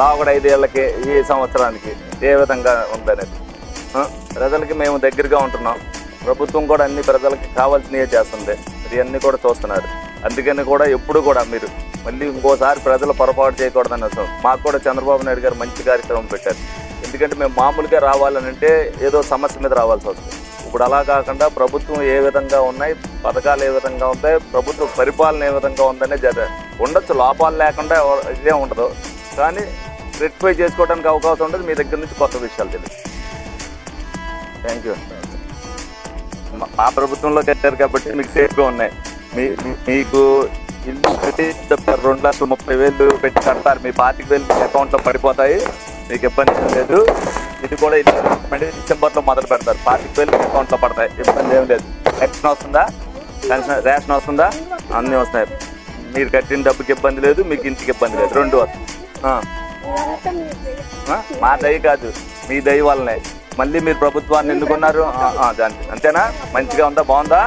లావగడ ఐదేళ్ళకి ఈ సంవత్సరానికి ఏ విధంగా ఉందనేది. ప్రజలకి మేము దగ్గరగా ఉంటున్నాం. ప్రభుత్వం కూడా అన్ని ప్రజలకి కావాల్సినవి చేస్తుంది. ఇవన్నీ కూడా చూస్తున్నారు అందుకని కూడా ఎప్పుడు కూడా మీరు మళ్ళీ ఇంకోసారి ప్రజలు పొరపాటు చేయకూడదని అసలు మాకు కూడా చంద్రబాబు నాయుడు గారు మంచి కార్యక్రమం పెట్టారు. ఎందుకంటే మేము మామూలుగా రావాలని అంటే ఏదో సమస్య మీద రావాల్సి వస్తుంది. ఇప్పుడు అలా కాకుండా ప్రభుత్వం ఏ విధంగా ఉన్నాయి పథకాలు ఏ విధంగా ఉంటాయి ప్రభుత్వ పరిపాలన ఏ విధంగా ఉందనే జర ఉండొచ్చు. లోపాలు లేకుండా ఇదే ఉండదు. కానీ రెక్టిఫై చేసుకోవడానికి అవకాశం ఉండదు. మీ దగ్గర నుంచి కొత్త విషయాలు తెలుసు. థ్యాంక్ యూ మా- ప్రభుత్వంలో కట్టారు కాబట్టి మీకు సేఫ్గా ఉన్నాయి. మీ మీకు ఇల్లు పెట్టి రెండు లక్షల ముప్పై వేలు పెట్టి కడతారు. మీ పాతిక వేలు మీ అకౌంట్లో పడిపోతాయి. మీకు ఇబ్బంది లేదు. ఇది కూడా మళ్ళీ డిసెంబర్లో మొదలు పెడతారు. పాతిక వేలు అకౌంట్లో పడతాయి. ఇబ్బంది ఏం లేదు. పెన్షన్ వస్తుందా? పెన్షన్ రేషన్ వస్తుందా? అన్నీ వస్తాయి మీరు కట్టిన డబ్బుకి ఇబ్బంది లేదు మీకు ఇంటికి ఇబ్బంది లేదు. రెండు. ఆ? మా దయ కాదు. మీ దయ వల్లనే. మళ్ళీ మీరు ప్రభుత్వాన్ని ఎన్నుకున్నారు అంతేనా? మంచిగా ఉందా? బాగుందా.